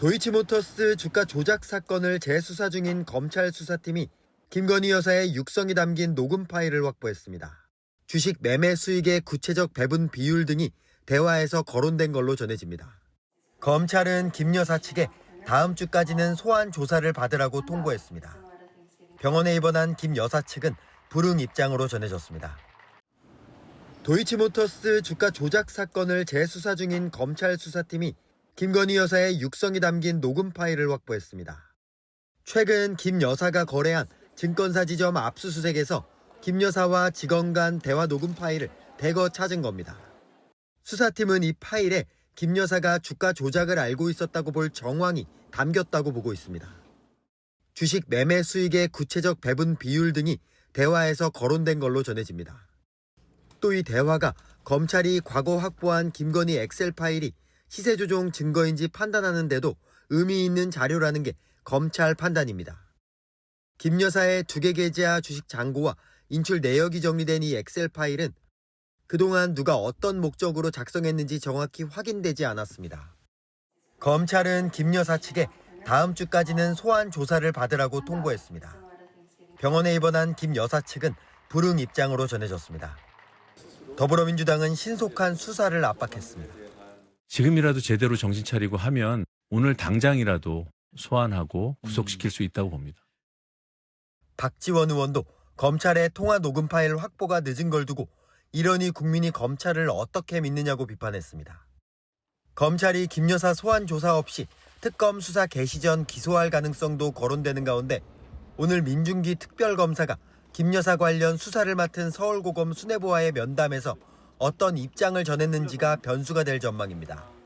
도이치모터스 주가 조작 사건을 재수사 중인 검찰 수사팀이 김건희 여사의 육성이 담긴 녹음 파일을 확보했습니다. 주식 매매 수익의 구체적 배분 비율 등이 대화에서 거론된 걸로 전해집니다. 검찰은 김 여사 측에 다음 주까지는 소환 조사를 받으라고 통보했습니다. 병원에 입원한 김 여사 측은 불응 입장으로 전해졌습니다. 도이치모터스 주가 조작 사건을 재수사 중인 검찰 수사팀이 김건희 여사의 육성이 담긴 녹음 파일을 확보했습니다. 최근 김 여사가 거래한 증권사 지점 압수수색에서 김 여사와 직원 간 대화 녹음 파일을 대거 찾은 겁니다. 수사팀은 이 파일에 김 여사가 주가 조작을 알고 있었다고 볼 정황이 담겼다고 보고 있습니다. 주식 매매 수익의 구체적 배분 비율 등이 대화에서 거론된 걸로 전해집니다. 또 이 대화가 검찰이 과거 확보한 김건희 엑셀 파일이 시세 조종 증거인지 판단하는데도 의미 있는 자료라는 게 검찰 판단입니다. 김 여사의 두 개 계좌 주식 잔고와 인출 내역이 정리된 이 엑셀 파일은 그동안 누가 어떤 목적으로 작성했는지 정확히 확인되지 않았습니다. 검찰은 김 여사 측에 다음 주까지는 소환 조사를 받으라고 통보했습니다. 병원에 입원한 김 여사 측은 불응 입장으로 전해졌습니다. 더불어민주당은 신속한 수사를 압박했습니다. 지금이라도 제대로 정신 차리고 하면 오늘 당장이라도 소환하고 구속시킬 수 있다고 봅니다. 박지원 의원도 검찰의 통화 녹음 파일 확보가 늦은 걸 두고 이러니 국민이 검찰을 어떻게 믿느냐고 비판했습니다. 검찰이 김 여사 소환 조사 없이 특검 수사 개시 전 기소할 가능성도 거론되는 가운데 오늘 민중기 특별검사가 김 여사 관련 수사를 맡은 서울고검 수뇌부와의 면담에서 어떤 입장을 전했는지가 변수가 될 전망입니다.